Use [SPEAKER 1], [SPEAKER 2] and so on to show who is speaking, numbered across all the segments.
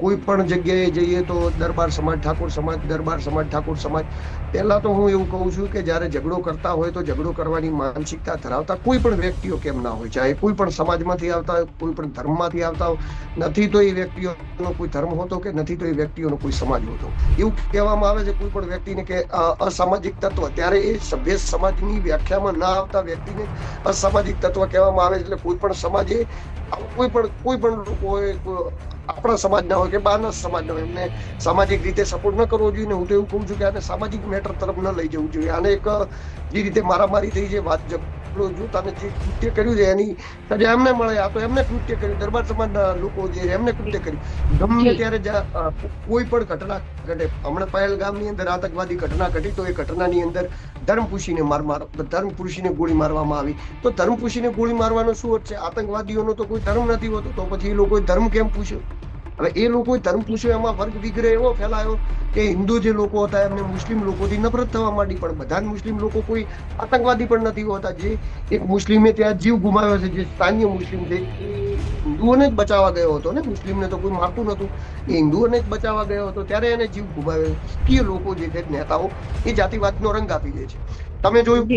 [SPEAKER 1] કોઈ પણ જગ્યાએ જઈએ તો દરબાર સમાજ, ઠાકોર સમાજ, દરબાર સમાજ, ઠાકોર સમાજ. પહેલાં તો હું એવું કહું છું કે જ્યારે ઝઘડો કરતા હોય તો ઝઘડો કરવાની માનસિકતા ધરાવતા કોઈ પણ વ્યક્તિઓ કેમ ના હોય. ચાહે કોઈ પણ સમાજમાંથી આવતા હોય, કોઈ પણ ધર્મમાંથી આવતા હોય. નથી તો એ વ્યક્તિઓનો કોઈ ધર્મ હોતો કે નથી તો એ વ્યક્તિઓનો કોઈ સમાજ હોતો. એવું કહેવામાં આવે છે કોઈ પણ વ્યક્તિને કે અસામાજિક તત્વ. ત્યારે એ સભ્ય સમાજની વ્યાખ્યામાં ના આવતા વ્યક્તિને અસામાજિક તત્વ કહેવામાં આવે છે. એટલે કોઈ પણ સમાજે, કોઈ પણ કોઈ પણ લોકો હોય, કોઈ આપણા સમાજના હોય કે બહારના સમાજના હોય એમને સામાજિક રીતે સપોર્ટ ન કરવો જોઈએ ને હું તો એવું કહું છું કે આને સામાજિક મેટર તરફ ન લઈ જવું જોઈએ. આને એક જે રીતે મારામારી થઈ છે વાત ઝઘડો જોતાને જે કૃત્ય કર્યું છે એની સજા એમને મળે આ તો એમને કૃત્ય કર્યું દરબાર સમાજના લોકો જે એમને કૃત્ય કર્યું. ગમે ત્યારે કોઈ પણ ઘટના ઘટે હમણાં પહેલગામની અંદર આતંકવાદી ઘટના ઘટી તો એ ઘટનાની અંદર ધર્મપુષીને માર માર ધર્મપુષીને ગોળી મારવામાં આવી. તો ધર્મપુષીને ગોળી મારવાનો શું અર્થ છે? આતંકવાદીઓનો તો કોઈ ધર્મ નથી હોતો તો પછી એ લોકોએ ધર્મ કેમ પૂછ્યો? હવે એ લોકો ધર્મ પૂછ્યો એમાં વર્ગ વિગ્રહ એવો ફેલાયો કે હિન્દુ જે લોકો હતા એમને મુસ્લિમ લોકોથી નફરત થવા માંડી પણ બધા મુસ્લિમ લોકો કોઈ આતંકવાદી પણ નથી હોતા. જે એક મુસ્લિમે ત્યાં જીવ ગુમાવ્યો છે જે સ્થાનીય મુસ્લિમ છે હિન્દુઓને જ બચાવવા ગયો હતો ને? મુસ્લિમને તો કોઈ મારતું નતું એ હિન્દુઓને જ બચાવવા ગયો હતો ત્યારે એને જીવ ગુમાવ્યો. કે લોકો જે છે નેતાઓ એ જાતિવાદનો રંગ આપી દે છે. તમે જોયું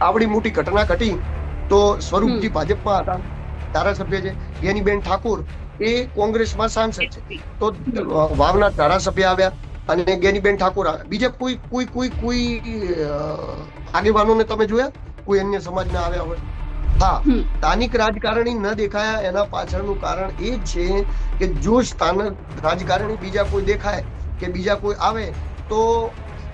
[SPEAKER 1] આવડી મોટી ઘટના ઘટી તો સ્વરૂપજી ભાજપમાં હતા ધારાસભ્ય છે ગેનીબેન ઠાકોર એ કોંગ્રેસમાં સાંસદ છે. તો વાવના ધારાસભ્ય આવ્યા અને ગેનીબેન ઠાકોર આવ્યા. બીજા કોઈ કોઈ કોઈ કોઈ આગેવાનોને તમે જોયા? કોઈ અન્ય સમાજના આવ્યા હોય? હા સ્થાનિક રાજકારણી ન દેખાયા એના પાછળનું કારણ એ છે કે જો સ્થાનિક રાજકારણી બીજા કોઈ દેખાય કે બીજા કોઈ આવે તો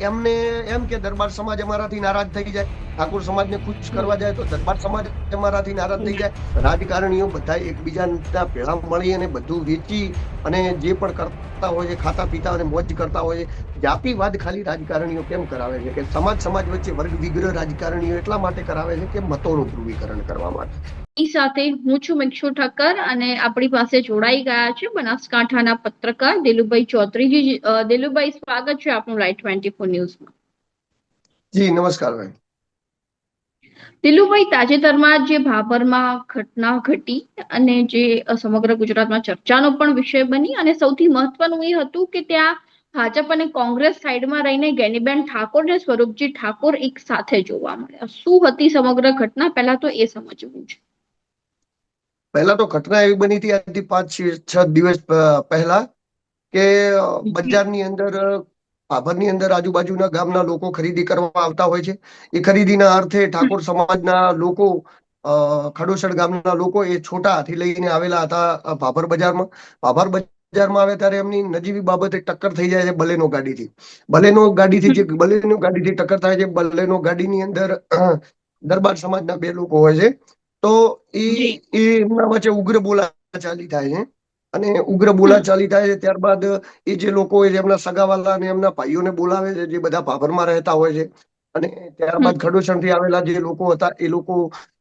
[SPEAKER 1] એમને એમ કે દરબાર સમાજ અમારાથી નારાજ થઈ જાય. ઠાકોર સમાજને ખુશ કરવા જાય તો દરબાર સમાજ અમારાથી નારાજ થઈ જાય. રાજકારણીઓ બધા એકબીજાના ભેળા મળી અને બધું વેચી અને જે પણ કરતા હોય છે, ખાતા પીતા અને મોજ કરતા હોય છે જાતિવાદ ખાલી રાજકારણીઓ કેમ કરાવે છે? કે સમાજ સમાજ વચ્ચે વર્ગ વિગ્રહ રાજકારણીઓ એટલા માટે કરાવે છે કે મતોનું ધ્રુવીકરણ કરવા માટે.
[SPEAKER 2] સાથે હું છું મિક્ષુ ઠક્કર અને આપણી પાસે જોડાઈ ગયા છે બનાસકાંઠાના પત્રકાર દિલુભાઈ ચૌધરીજી. દિલુભાઈ સ્વાગત છે આપનું લાઈટ ટ્વેન્ટી ફોર ન્યૂઝમાં.
[SPEAKER 1] જી નમસ્કાર ભાઈ
[SPEAKER 2] દિલુભાઈ તાજેતરમાં જે ભાભરમાં ઘટના ઘટી અને જે સમગ્ર ગુજરાતમાં ચર્ચાનો પણ વિષય બની અને સૌથી મહત્વનું એ હતું કે ત્યાં ભાજપ અને કોંગ્રેસ સાઈડમાં રહીને ગેનીબેન ઠાકોર અને સ્વરૂપજી ઠાકોર એક સાથે જોવા મળ્યા. શું હતી સમગ્ર ઘટના? પહેલા તો એ સમજવું છે.
[SPEAKER 1] પહેલા તો ઘટના એવી બની હતી આજથી પાંચ છ- દિવસ પહેલા કે બજારની અંદર ભાભરની અંદર આજુબાજુના ગામના લોકો ખરીદી કરવા આવતા હોય છે. એ ખરીદીના અર્થે ઠાકોર સમાજના લોકો ખડોસડ ગામના લોકો એ છોટા હાથી લઈને આવેલા હતા ભાભર બજારમાં. ભાભર બજારમાં આવે ત્યારે એમની નજીવી બાબતે ટક્કર થઈ જાય છે બલેનો ગાડીથી. બલેનો ગાડીથી જે બલેનો ગાડીથી ટક્કર થાય છે બલેનો ગાડીની અંદર દરબાર સમાજના બે લોકો હોય છે. તો એ એમના વચ્ચે ઉગ્ર બોલાચાલી થાય છે. અને ઉગ્ર બોલાચાલી થાય છે ત્યારબાદ એ જે લોકો હોય છે એમના સગાવાલા અને એમના ભાઈઓને બોલાવે છે જે બધા ભાભરમાં રહેતા હોય છે. અને ત્યારબાદ ખડોસણથી આવેલા જે લોકો હતા એ લોકો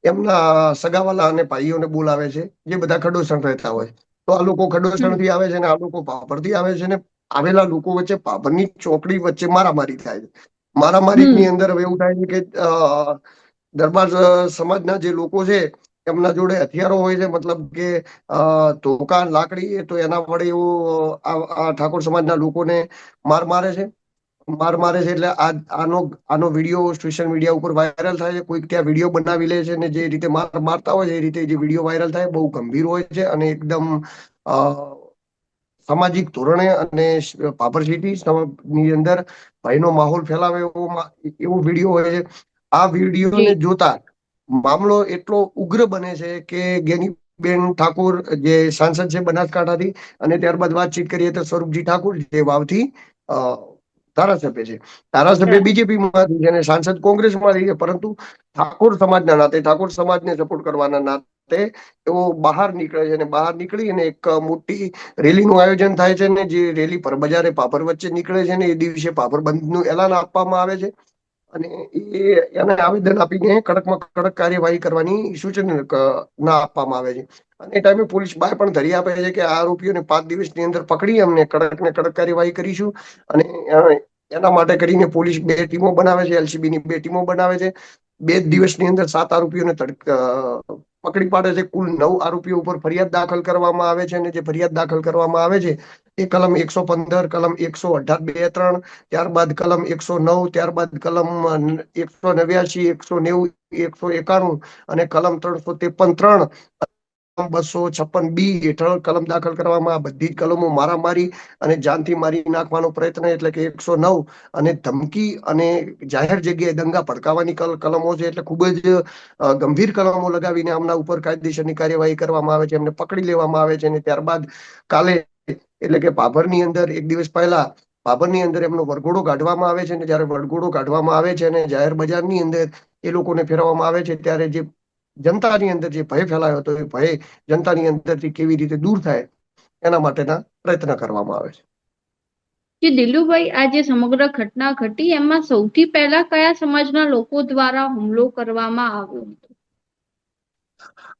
[SPEAKER 1] એમના સગાવાલા અને ભાઈઓને બોલાવે છે જે બધા ખડોસણ રહેતા હોય. તો આ લોકો ખડોસણથી આવે છે ને આ લોકો ભાભરથી આવે છે ને આવેલા લોકો વચ્ચે ભાભરની ચોકડી વચ્ચે મારામારી થાય છે. મારામારી ની અંદર હવે એવું થાય છે કે અ, દરબાર સમાજના જે લોકો છે, એમના જોડે હથિયારો હોય છે, મતલબ કે ધોકા, લાકડી તો એના વડે એવું આ ઠાકોર સમાજના લોકોને માર મારે છે. માર મારે છે એટલે આ, આનો આનો વીડિયો સોશિયલ મીડિયા ઉપર વાયરલ થાય છે. કોઈક ત્યાં વીડિયો બનાવી લે છે ને જે રીતે માર મારતા હોય છે, એ રીતે જે વીડિયો વાયરલ થાય, બહુ ગંભીર હોય છે અને એકદમ સામાજિક ધોરણે અને પાપર સિટી ની અંદર ભયનો માહોલ ફેલાવે એવો એવો વીડિયો હોય છે. આ વિડીયોને જોતા મામલો એટલો ઉગ્ર બને છે કે ગેનીબેન ઠાકોર જે સાંસદ છે બનાસકાંઠાથી અને ત્યારબાદ વાતચીત કરીએ તો સ્વરૂપજી ઠાકોર જે વાવથી ધારાસભ્ય છે. ધારાસભ્ય બીજેપી માંથી છે અને સાંસદ કોંગ્રેસમાંથી છે પરંતુ ઠાકોર સમાજના નાતે ઠાકોર સમાજને સપોર્ટ કરવાના નાતે તેઓ બહાર નીકળે છે અને બહાર નીકળી અને એક મોટી રેલીનું આયોજન થાય છે ને જે રેલી પર બજારે પાપર વચ્ચે નીકળે છે ને એ દિવસે પાપર બંધનું એલાન આપવામાં આવે છે. અને એ એને આવેદન આપીને કડકમાં કડક કાર્યવાહી કરવાની સૂચન ના આપવામાં આવે છે. અને ટાઈમે પોલીસ બાય પણ ધરી આપે છે કે આ આરોપીઓને પાંચ દિવસની અંદર પકડી અમને કડક ને કડક કાર્યવાહી કરીશું. અને એના માટે કરીને પોલીસ બે ટીમો બનાવે છે એલસીબી ની બે ટીમો બનાવે છે. બે દિવસની અંદર સાત આરોપીઓને પકડી પાડે છે. કુલ નવ આરોપીઓ ઉપર ફરિયાદ દાખલ કરવામાં આવે છે અને જે ફરિયાદ દાખલ કરવામાં આવે છે, એ કલમ એકસો પંદર, કલમ એકસો અઢાર, બે, ત્રણ, ત્યારબાદ કલમ એકસો નવ, ત્યારબાદ કલમ એકસો નેવ્યાસી એકસો નેવું, એકસો એકાણું અને કલમ ત્રણસો ત્રેપન, ત્રણ બસો છપ્પન બી હેઠળ કલમ દાખલ કરવામાં બધી જ કલમો મારામારી અને જાનથી મારી નાખવાનો પ્રયત્ન એટલે કે એકસો નવ અને ધમકી અને જાહેર જગ્યાએ દંગા ભડકાવાની કલમો છે એટલે ખૂબ જ ગંભીર કલમો લગાવીને આમના ઉપર કાયદેસરની કાર્યવાહી કરવામાં આવે છે, એમને પકડી લેવામાં આવે છે અને ત્યારબાદ કાલે એટલે કે ભાભરની અંદર એક દિવસ પહેલા ભાભરની અંદર એમનો વરઘોડો કાઢવામાં આવે છે અને જ્યારે વરઘોડો કાઢવામાં આવે છે અને જાહેર બજારની અંદર એ લોકોને ફેરવવામાં આવે છે ત્યારે જે જનતાની અંદર જે ભય ફેલાયો હતો એ ભય જનતાની અંદરથી કેવી રીતે દૂર થાય એના માટેના પ્રયત્ન કરવામાં આવે છે.
[SPEAKER 2] જે દિલુભાઈ આ જે સમગ્ર ઘટના ઘટી એમાં સૌથી પહેલા કયા સમાજના લોકો દ્વારા હુમલો કરવામાં આવ્યો હતો?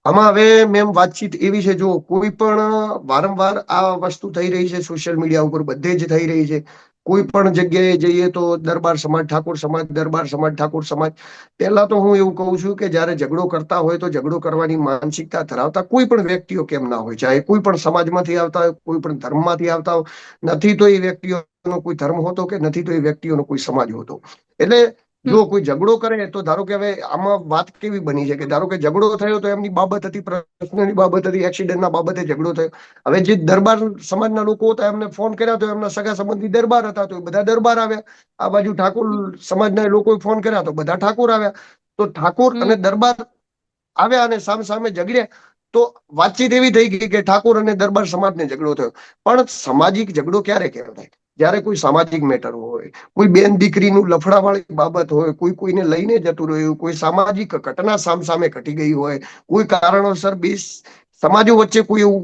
[SPEAKER 1] આમાં હવે મેમ વાતચીત એવી છે જો કોઈ પણ વારંવાર આ વસ્તુ થઈ રહી છે સોશિયલ મીડિયા ઉપર બધે જ થઈ રહી છે કોઈ પણ જગ્યાએ જઈએ તો દરબાર સમાજ, ઠાકોર સમાજ, દરબાર સમાજ, ઠાકોર સમાજ. પહેલા તો હું એવું કહું છું કે જ્યારે ઝઘડો કરતા હોય તો ઝઘડો કરવાની માનસિકતા ધરાવતા કોઈ પણ વ્યક્તિઓ કેમ ના હોય. ચાહે કોઈ પણ સમાજમાંથી આવતા હોય, કોઈ પણ ધર્મમાંથી આવતા હોય. નથી તો એ વ્યક્તિઓનો કોઈ ધર્મ હોતો કે નથી તો એ વ્યક્તિઓનો કોઈ સમાજ હોતો. એટલે જો કોઈ ઝઘડો કરે તો ધારો કે હવે આમાં વાત કેવી બની છે કે ધારો કે ઝઘડો થયો તો એમની બાબત હતી પ્રશ્નની બાબત હતી એક્સિડન્ટના બાબતે ઝઘડો થયો. હવે જે દરબાર સમાજના લોકો હતા એમને ફોન કર્યા તો એમના સગા સંબંધી દરબાર હતા તો બધા દરબાર આવ્યા. આ બાજુ ઠાકોર સમાજના લોકોએ ફોન કર્યા તો બધા ઠાકોર આવ્યા. તો ઠાકોર અને દરબાર આવ્યા અને સામે સામે ઝઘડ્યા. તો વાતચીત એવી થઈ ગઈ કે ઠાકોર અને દરબાર સમાજને ઝઘડો થયો. પણ સામાજિક ઝઘડો ક્યારે કહેવાય? જ્યારે કોઈ સામાજિક મેટર હોય, કોઈ બેન દીકરીનું લફડાવાળી બાબત હોય, કોઈ કોઈને લઈને જતું રહ્યું, કોઈ સામાજિક ઘટના સામ સામે ઘટી ગઈ હોય, કોઈ કારણોસર બે સમાજો વચ્ચે કોઈ એવું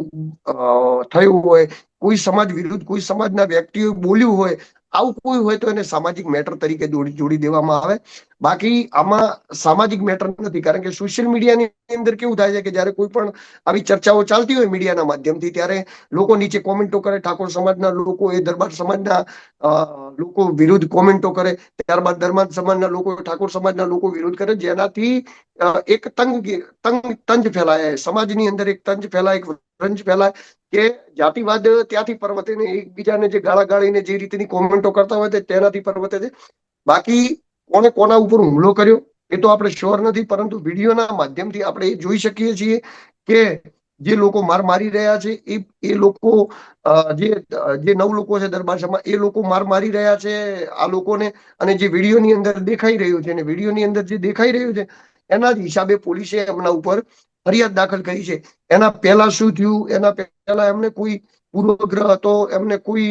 [SPEAKER 1] થયું હોય, કોઈ સમાજ વિરુદ્ધ કોઈ સમાજના વ્યક્તિઓ બોલ્યું હોય આવું કોઈ હોય તો એને સામાજિક મેટર તરીકે જોડી દેવામાં આવે. બાકી આમાં સામાજિક મેટર નથી, કારણ કે સોશિયલ મીડિયાની અંદર કેવું થાય છે કે જ્યારે કોઈ પણ આવી ચર્ચાઓ ચાલતી હોય મીડિયાના માધ્યમથી, ત્યારે લોકો નીચે કોમેન્ટો કરે, ઠાકોર સમાજના લોકો એ દરબાર સમાજના લોકો વિરુદ્ધ કોમેન્ટો કરે, ત્યારબાદ દરબાર સમાજના લોકો, ઠાકોર સમાજના લોકો વિરોધ કરે, જેનાથી એક તંગ તંગ, તંજ ફેલાય, સમાજની અંદર એક તંજ ફેલાય, એક રંજ ફેલાય કે જાતિવાદ ત્યાંથી પર્વતે એકબીજાને જે ગાળા ગાળીને જે રીતની કોમેન્ટો કરતા હોય તેનાથી પર્વતે છે. બાકી કોને કોના ઉપર હુમલો કર્યો એ તો આપણે શ્યોર નથી, પરંતુ વિડીયોના માધ્યમથી આપણે એ જોઈ શકીએ છીએ કે જે લોકો માર મારી રહ્યા છે, એ એ લોકો જે જે નવ લોકો છે દરબાર સમાજ એ લોકો માર મારી રહ્યા છે, આ લોકોને અને જે વિડીયોની અંદર દેખાઈ રહ્યું છે અને વિડીયોની અંદર જે દેખાઈ રહ્યું છે, એના જ હિસાબે પોલીસે એમના ઉપર ફરિયાદ દાખલ કરી છે. એના પહેલા શું થયું? એના પહેલા એમને કોઈ પૂર્વગ્રહ હતો, એમને કોઈ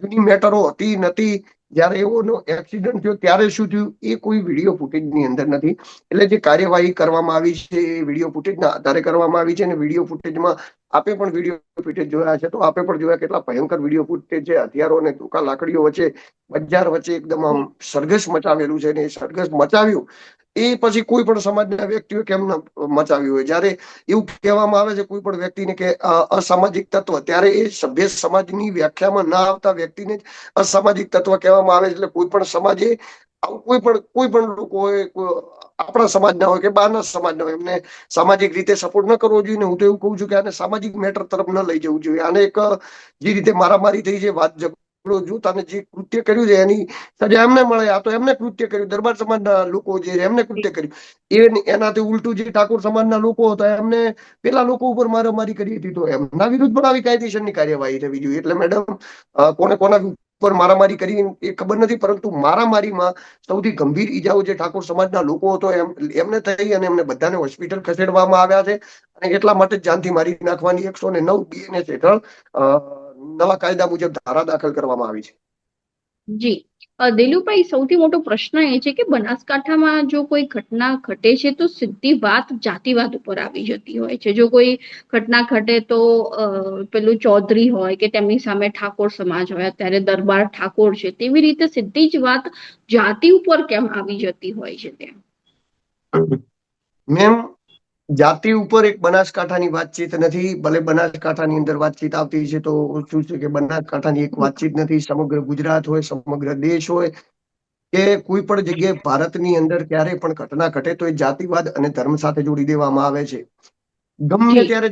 [SPEAKER 1] જૂની મેટરો હતી નથી. જ્યારે એવો એક્સિડન્ટ થયો, ત્યારે શું થયું? એ કોઈ વીડિયો ફૂટેજની અંદર નથી. એટલે જે કાર્યવાહી કરવામાં આવી છે, એ વીડિયો ફૂટેજના આધારે કરવામાં આવી છે અને વીડિયો ફૂટેજમાં આપે પણ વીડિયો ફૂટેજ જોયા છે. તો આપે પણ જોયા કેટલા ભયંકર વીડિયો ફૂટેજ છે. હથિયારો અને ટૂંકા લાકડીઓ વચ્ચે, બજાર વચ્ચે એકદમ આમ સરઘસ મચાવેલું છે ને એ સરઘસ મચાવ્યું. એ પછી કોઈ પણ સમાજના વ્યક્તિઓ કેમ મચાવ્યું હોય? જ્યારે એવું કહેવામાં આવે છે, કોઈ પણ વ્યક્તિને કે અસામાજિક તત્વ, ત્યારે એ સભ્ય સમાજની વ્યાખ્યામાં ના આવતા વ્યક્તિને જ અસામાજિક તત્વ કહેવામાં આવે છે. એટલે કોઈ પણ સમાજે આવું કોઈ પણ કોઈ પણ લોકો હોય આપણા સમાજના હોય કે બહારના સમાજના હોય, એમને સામાજિક રીતે સપોર્ટ ન કરવો જોઈએ. હું તો એવું કહું છું કે આને સામાજિક મેટર તરફ ન લઈ જવું જોઈએ. આને એક, જે રીતે મારામારી થઈ છે વાત ઝઘડો જૂથ અને જે કૃત્ય કર્યું છે, એની સજા એમને મળે, આ તો એમને કૃત્ય કર્યું. દરબાર સમાજના લોકો જે એમને કૃત્ય કર્યું. એ એનાથી ઉલટું જે ઠાકોર સમાજના લોકો હતા, એમને પેલા લોકો ઉપર મારામારી કરી હતી તો એમના વિરુદ્ધ પણ આવી કાયદેસરની કાર્યવાહી થવી જોઈએ. એટલે મેડમ કોને કોના ઉપર મારામારી કરી એ ખબર નથી, પરંતુ મારામારીમાં સૌથી ગંભીર ઈજાઓ જે ઠાકોર સમાજના લોકો હતો, એમ, એમને થઈ અને એમને બધાને હોસ્પિટલ ખસેડવામાં આવ્યા છે. અને એટલા માટે જાનથી મારી નાખવાની એકસો ને નવ બીએનએસ હેઠળ નવા કાયદા મુજબ ધારા દાખલ કરવામાં આવી છે.
[SPEAKER 2] જી. દિલુભાઈ સૌથી મોટો પ્રશ્ન એ છે કે બનાસકાંઠામાં જો કોઈ ઘટના ઘટે છે તો સીધી વાત જાતિવાદ ઉપર આવી જતી હોય છે. જો કોઈ ઘટના ઘટે તો પેલું ચૌધરી હોય કે તેમની સામે ઠાકોર સમાજ હોય અત્યારે દરબાર ઠાકોર છે તેવી રીતે સીધી જ વાત જાતિ ઉપર કેમ આવી જતી હોય છે ત્યાં?
[SPEAKER 1] મેમ જાતિ ઉપર એક બનાસકાંઠાની વાતચીત નથી, ભલે બનાસકાંઠાની અંદર વાતચીત આવતી છે તો શું છે કે બનાસકાંઠાની એક વાતચીત નથી, સમગ્ર ગુજરાત હોય, સમગ્ર દેશ હોય કે કોઈ પણ જગ્યાએ ભારતની અંદર ક્યારેય પણ ઘટના ઘટે તો એ જાતિવાદ અને ધર્મ સાથે જોડી દેવામાં આવે છે. ગમે ત્યારે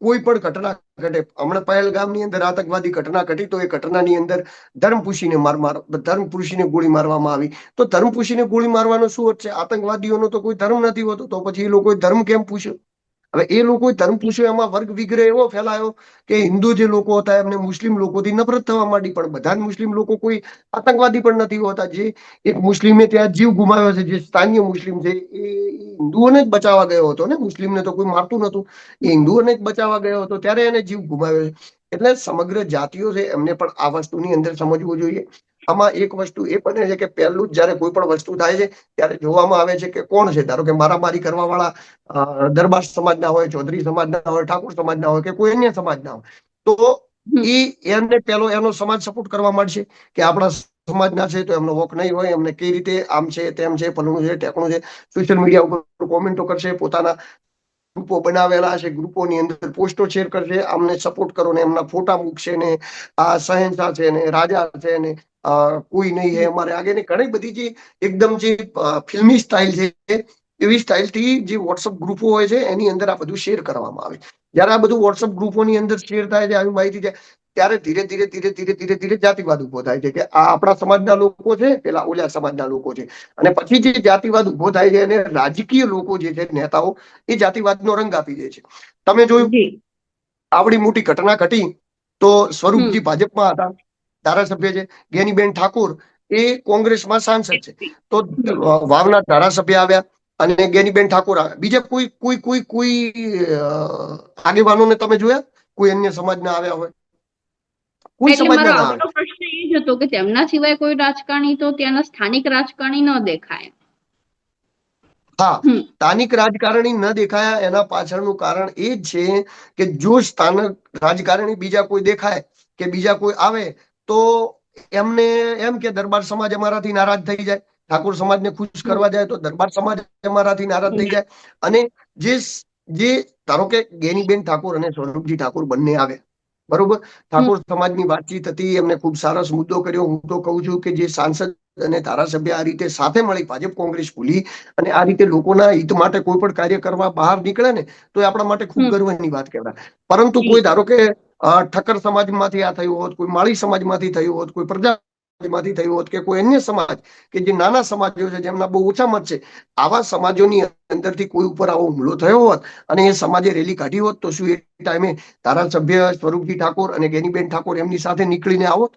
[SPEAKER 1] કોઈ પણ ઘટના ઘટે. હમણાં પહેલગામની અંદર આતંકવાદી ઘટના ઘટી તો એ ઘટનાની અંદર ધર્મપુષીને માર માર ધર્મપુષીને ગોળી મારવામાં આવી. તો ધર્મપુષીને ગોળી મારવાનો શું અર્થ છે? આતંકવાદીઓનો તો કોઈ ધર્મ નથી હોતો તો પછી એ લોકોએ ધર્મ કેમ પૂછ્યો? હવે એ લોકો ધર્મ પૂછ્યો એમાં વર્ગ વિગ્રહ એવો ફેલાયો કે હિન્દુ જે લોકો હતા એમને મુસ્લિમ લોકોથી નફરત થવા માંડી, પણ બધા મુસ્લિમ લોકો કોઈ આતંકવાદી પણ નથી હોતા. જે એક મુસ્લિમે ત્યાં જીવ ગુમાવ્યો છે, જે સ્થાનીય મુસ્લિમ છે, એ હિન્દુઓને જ બચાવવા ગયો હતો ને? મુસ્લિમને તો કોઈ મારતું નતું એ હિન્દુઓને જ બચાવવા ગયો હતો, ત્યારે એને જીવ ગુમાવ્યો છે. એટલે સમગ્ર જાતિઓ છે, એમને પણ આ વસ્તુની અંદર સમજવું જોઈએ. આમાં એક વસ્તુ એ બને છે કે પહેલું જ જયારે કોઈ પણ વસ્તુ થાય છે ત્યારે જોવામાં આવે છે કે કોણ છે ધારો કે મારામારી કરવા વાળા દરબાર સમાજના હોય ચૌધરી સમાજના હોય ઠાકોર સમાજના હોય કે કોઈ અન્ય સમાજના હોય તો. એ એમને પેલો એનો સમાજ સપોર્ટ કરવા માંડશે કે આપણા સમાજના છે તો એમનો વોક નહીં હોય એમને કઈ રીતે આમ છે તેમ છે ફલણું છે ટેકણું છે સોશિયલ મીડિયા ઉપર કોમેન્ટો કરશે પોતાના ગ્રુપો બનાવેલા છે ગ્રુપોની અંદર પોસ્ટો શેર કરશે આમને સપોર્ટ કરો ને એમના ફોટા મૂકશે ને આ શહેનશાહ છે ને રાજા છે ને કોઈ નહીં હે અમારે આગળની ઘણી બધી જે એકદમ જે ફિલ્મી સ્ટાઇલ છે એવી સ્ટાઇલથી જે વોટ્સઅપ ગ્રુપો હોય છે એની અંદર આ બધું શેર કરવામાં આવે. જ્યારે આ બધું વોટ્સઅપ ગ્રુપોની અંદર શેર થાય છે આવી માહિતી છે ત્યારે ધીરે ધીરે ધીરે ધીરે ધીરે ધીરે જાતિવાદ ઊભો થાય છે કે આ આપણા સમાજના લોકો છે પેલા ઓલા સમાજના લોકો છે. અને પછી જે જાતિવાદ ઊભો થાય છે અને રાજકીય લોકો જે છે નેતાઓ એ જાતિવાદનો રંગ આપી દે છે. તમે જોયું આવડી મોટી ઘટના ઘટી તો સ્વરૂપજી ભાજપમાં હતા. ધારાસભ્ય છે ગેનીબેન ઠાકુર એ કોંગ્રેસમાં સાંસદ છે. તો વાવના ધારાસભ્ય આવ્યા અને ગેનીબેન ઠાકુર આવ્યા. બીજા કોઈ કોઈ કોઈ કોઈ આગેવાનોને તમે જોયા? કોઈ અન્ય સમાજના આવ્યા હોય? કોઈ સમાજના ના
[SPEAKER 2] પ્રશ્ન એ જ હતો કે તેમના સિવાય કોઈ રાજકારણી તો ત્યાંના સ્થાનિક રાજકારણી ન દેખાય.
[SPEAKER 1] હા સ્થાનિક રાજકારણી ન દેખાયા એના પાછળનું કારણ એ જ છે કે જો સ્થાનિક રાજકારણી બીજા કોઈ દેખાય કે બીજા કોઈ આવે તો એમને એમ કે દરબાર સમાજ અમારાથી નારાજ થઈ જાય. ઠાકોર સમાજને ખુશ કરવા જાય તો દરબાર સમાજ અમારાથી નારાજ થઈ જાય. અને જે જે ધારો કે ગેનીબેન ઠાકોર અને સ્વરૂપજી ઠાકોર બંને આવે બરોબર? ઠાકોર સમાજની વાતચીત હતી એમને ખૂબ સરસ મુદ્દો કર્યો. હું તો કહું છું કે જે સાંસદ અને ધારાસભ્ય આ રીતે સાથે મળી ભાજપ કોંગ્રેસ ભૂલી અને આ રીતે લોકોના હિત માટે કોઈ પણ કાર્ય કરવા બહાર નીકળે ને તો એ આપણા માટે ખૂબ ગર્વની વાત કહેવાય. પરંતુ કોઈ ધારો કે ઠક્કર સમાજમાંથી આ થયું હોત કોઈ માળી સમાજમાંથી થયું હોત કોઈ પ્રજા સમાજમાંથી થયું હોત કે કોઈ અન્ય સમાજ કે જે નાના સમાજો છે જેમના બહુ ઓછા મત છે આવા સમાજોની અંદરથી કોઈ ઉપર આવો હુમલો થયો હોત અને એ સમાજે રેલી કાઢી હોત તો શું એ ટાઈમે ધારાસભ્ય સ્વરૂપજી ઠાકોર અને ગેનીબેન ઠાકોર એમની સાથે નીકળીને આવોત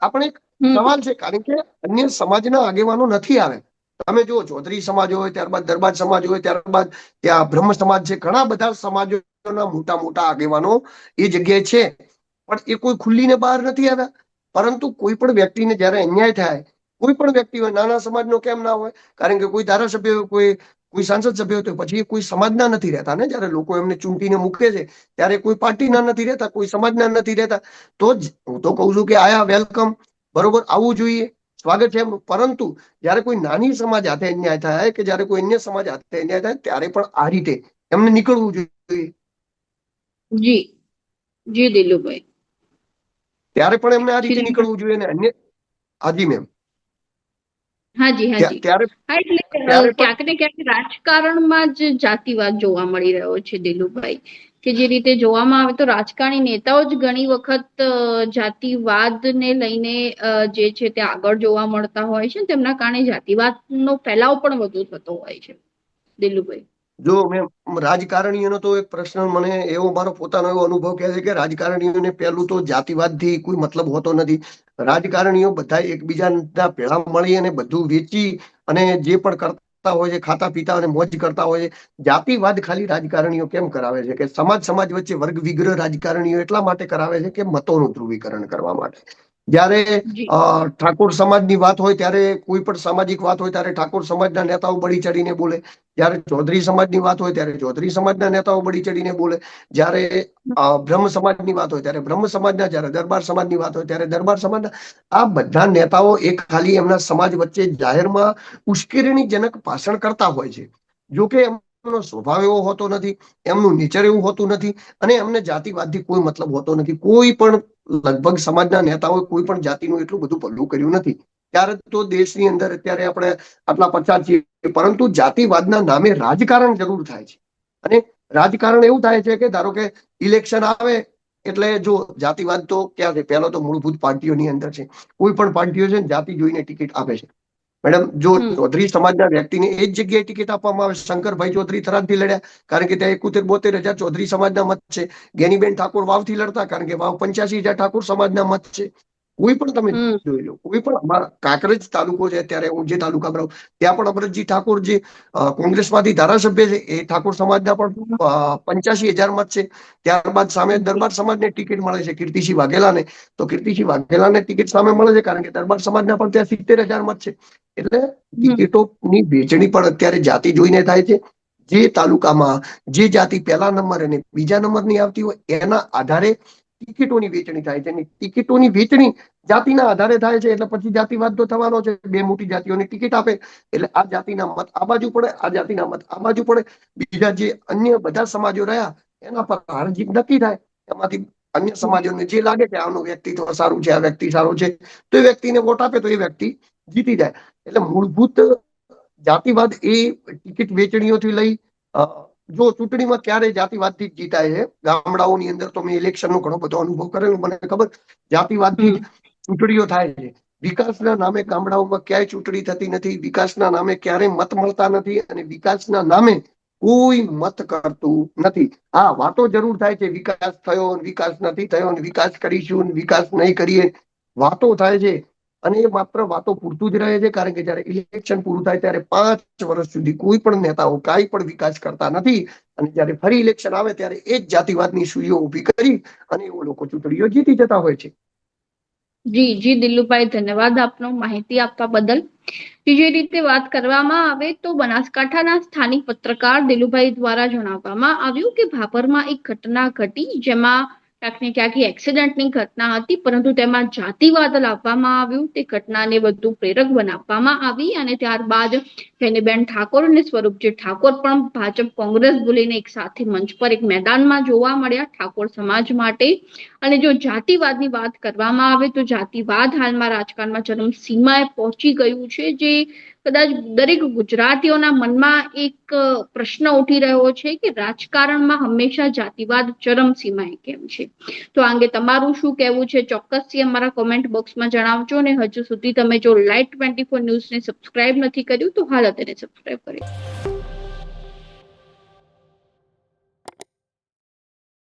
[SPEAKER 1] આ પણ એક સવાલ છે કારણ કે અન્ય સમાજના આગેવાનો નથી આવે. તમે જુઓ ચૌધરી સમાજ હોય ત્યારબાદ દરબાર સમાજ હોય ત્યારબાદ ત્યાં બ્રહ્મ સમાજ છે ઘણા બધા સમાજોના મોટા મોટા આગેવાનો એ જગ્યાએ છે. પણ એ કોઈ ખુલ્લીને બહાર નથી આવ્યા. પરંતુ કોઈ પણ વ્યક્તિને જ્યારે અન્યાય થાય, કોઈ પણ વ્યક્તિ હોય, નાના સમાજનો કેમ ના હોય, કારણ કે કોઈ ધારાસભ્ય કોઈ કોઈ સાંસદ સભ્ય હોય પછી કોઈ સમાજના નથી રહેતા ને. જ્યારે લોકો એમને ચૂંટીને મૂકે છે, ત્યારે કોઈ પાર્ટીના નથી રહેતા, કોઈ સમાજના નથી રહેતા. તો જ હું તો કહું છું કે આયા વેલકમ, બરોબર, આવવું જોઈએ. સ્વાગત છે પરંતુ જ્યારે કોઈ નાની સમાજ હાથે અન્યાય થાય કે જ્યારે કોઈ અન્ય સમાજ હાથે અન્યાય થાય, ત્યારે પણ આ રીતે એમને નીકળવું જોઈએ.
[SPEAKER 2] જી. જી દિલુભાઈ
[SPEAKER 1] ત્યારે પણ એમને આ રીતે નીકળવું જોઈએ ને અન્ય હાજી મેમ.
[SPEAKER 2] હાજી હાજી. હા એટલે ક્યાંક ને ક્યાંક રાજકારણમાં જ જાતિવાદ જોવા મળી રહ્યો છે દિલુભાઈ કે જે રીતે જોવામાં આવે તો રાજકારણી નેતાઓ જ ઘણી વખત જાતિવાદને લઈને જે છે તે આગળ જોવા મળતા હોય છે. તેમના કારણે જાતિવાદનો ફેલાવ પણ વધુ થતો હોય છે. દિલુભાઈ
[SPEAKER 1] જો મેં રાજકારણીઓનો તો એક પ્રશ્ન મને એવો મારો પોતાનો એવો અનુભવ કહે છે કે રાજકારણીઓને પહેલું તો જાતિવાદથી કોઈ મતલબ હોતો નથી. રાજકારણીઓ બધા એકબીજાના ભેળા મળી અને બધું વેચી અને જે પણ કરતા હોય છે ખાતા પીતા અને મોજ કરતા હોય છે જાતિવાદ ખાલી રાજકારણીઓ કેમ કરાવે છે? કે સમાજ સમાજ વચ્ચે વર્ગ વિગ્રહ રાજકારણીઓ એટલા માટે કરાવે છે કે મતોનું ધ્રુવીકરણ કરવા માટે. જ્યારે ઠાકોર સમાજની વાત હોય ત્યારે કોઈ પણ સામાજિક વાત હોય ત્યારે ઠાકોર સમાજના નેતાઓ બળી ચડીને બોલે. જ્યારે ચૌધરી સમાજની વાત હોય ત્યારે ચૌધરી સમાજના નેતાઓ બળી ચડીને બોલે. જ્યારે બ્રહ્મ સમાજની વાત હોય ત્યારે બ્રહ્મ સમાજના, જ્યારે દરબાર સમાજની વાત હોય ત્યારે દરબાર સમાજના. આ બધા નેતાઓ એક ખાલી એમના સમાજ વચ્ચે જાહેરમાં ઉશ્કેરણીજનક ભાષણ કરતા હોય છે. જો કે એમનો સ્વભાવ એવો હોતો નથી, એમનું નેચર એવું હોતું નથી અને એમને જાતિવાદથી કોઈ મતલબ હોતો નથી. કોઈ પણ લગભગ સમાજના નેતાઓએ કોઈ પણ જાતિનું એટલું બધું ભલું કર્યું નથી. ત્યારે તો દેશની અંદર અત્યારે આપણે આટલા પચાસ છીએ પરંતુ જાતિવાદના નામે રાજકારણ જરૂર થાય છે. અને રાજકારણ એવું થાય છે કે ધારો કે ઇલેક્શન આવે એટલે જો જાતિવાદ તો ક્યાં છે? પહેલો તો મૂળભૂત પાર્ટીઓની અંદર છે. કોઈ પણ પાર્ટીઓ છે ને જાતિ જોઈને ટિકિટ આપે છે. મેડમ જો ચૌધરી સમાજના વ્યક્તિને એ જ જગ્યાએ ટિકિટ આપવામાં આવે શંકરભાઈ ચૌધરી થરાદથી લડ્યા કારણ કે ત્યાં એકોતેર બોતેર હજાર ચૌધરી સમાજના મત છે. ગેનીબેન ઠાકોર વાવથી લડતા કારણ કે વાવ પંચ્યાસી હજાર ઠાકોર સમાજના મત છે. કોઈ પણ તમે જોઈ લો કોઈ પણ અમારા કાંકરેજ તાલુકો છે અત્યારે હું જે તાલુકા રહું ત્યાં પણ અમરતજી ઠાકોર જે કોંગ્રેસ કોંગ્રેસમાંથી ધારાસભ્ય છે એ ઠાકોર સમાજના પણ પંચ્યાસી હજાર મત છે. ત્યારબાદ સામે દરબાર સમાજને ટિકિટ મળે છે કીર્તિસિંહ વાઘેલાને. તો કીર્તિસિંહ વાઘેલાને ટિકિટ સામે મળે છે કારણ કે દરબાર સમાજના પણ ત્યાં સિત્તેર હજાર મત છે. એટલે ટિકિટોની વેચણી પણ અત્યારે જાતિ જોઈને થાય છે. જે તાલુકામાં જે જાતિ પહેલા નંબર અને બીજા નંબરની આવતી હોય એના આધારે ટિકિટોની વેચણી થાય છે. ટિકિટોની વેચણી જાતિના આધારે થાય છે એટલે પછી જાતિવાદ તો થવાનો છે. બે મોટી જાતિઓની ટિકિટ આપે એટલે આ જાતિના મત આ બાજુ પડે આ જાતિના મત આ બાજુ પડે. બીજા જે અન્ય બધા સમાજો રહ્યા એના પર હાર જીત નક્કી થાય. એમાંથી અન્ય સમાજોને જે લાગે કે આનું વ્યક્તિત્વ સારું છે આ વ્યક્તિ સારો છે તો એ વ્યક્તિને વોટ આપે તો એ વ્યક્તિ જીતી જાય. એટલે મૂળભૂત જાતિવાદ એ ટિકિટ વેચણીઓથી લઈ અ, જો ચૂંટણીમાં ક્યારે જાતિવાદથી જ જીતાય છે ગામડાઓની અંદર તો મેં ઇલેક્શનનો ઘણો બધો અનુભવ કરેલો મને ખબર જાતિવાદથી ચૂંટણીઓ થાય છે. વિકાસના નામે ગામડાઓમાં ક્યાંય ચૂંટણી થતી નથી વિકાસના નામે ક્યારેય મત મળતા નથી અને વિકાસના નામે કોઈ મત કરતું નથી. હા વાતો જરૂર થાય છે વિકાસ થયો વિકાસ નથી થયો વિકાસ કરીશું વિકાસ નહીં કરીએ. વાતો થાય છે. અને એ માત્ર વાતો પૂરતું જ રહે છે, કારણ કે જયારે ઇલેક્શન પૂરું થાય ત્યારે પાંચ વર્ષ સુધી કોઈ પણ નેતાઓ કાંઈ પણ વિકાસ કરતા નથી. અને જયારે ફરી ઇલેક્શન આવે ત્યારે એ જ જાતિવાદની સુઈઓ ઊભી કરી અને એવો લોકો ચૂંટણીઓ જીતી જતા હોય છે.
[SPEAKER 2] જી જી દિલ્લુભાઈ ધન્યવાદ આપનો માહિતી આપવા બદલ. બીજી રીતે વાત કરવામાં આવે તો બનાસકાંઠાના સ્થાનિક પત્રકાર દિલુભાઈ દ્વારા જણાવવામાં આવ્યું કે ભાભરમાં એક ઘટના ઘટી જેમાં ક્યાંક ને ક્યાંક એક્સિડન્ટની ઘટના હતી, પરંતુ તેમાં જાતિવાદ લાવવામાં આવ્યું. તે ઘટનાને વધુ પ્રેરક બનાવવામાં આવી અને ત્યારબાદ ફેનીબેન ઠાકોર અને સ્વરૂપજી ઠાકોર પણ ભાજપ કોંગ્રેસ ભૂલીને એક સાથે મંચ પર એક મેદાનમાં જોવા મળ્યા ઠાકોર સમાજ માટે. અને જો જાતિવાદની વાત કરવામાં આવે તો જાતિવાદ હાલમાં રાજકારણમાં ચરમ સીમાએ પહોંચી ગયું છે, જે કદાચ દરેક ગુજરાતીઓના મનમાં એક પ્રશ્ન ઉઠી રહ્યો છે કે રાજકારણમાં હંમેશા જાતિવાદ ચરમ સીમાએ કેમ છે? તો આ અંગે તમારું શું કહેવું છે? ચોક્કસથી અમારા કોમેન્ટ બોક્સમાં જણાવજો અને હજુ સુધી તમે જો લાઈટ ટ્વેન્ટી ફોર ન્યૂઝને સબસ્ક્રાઇબ નથી કર્યું તો હાલ તેને સબસ્ક્રાઇબ કરી.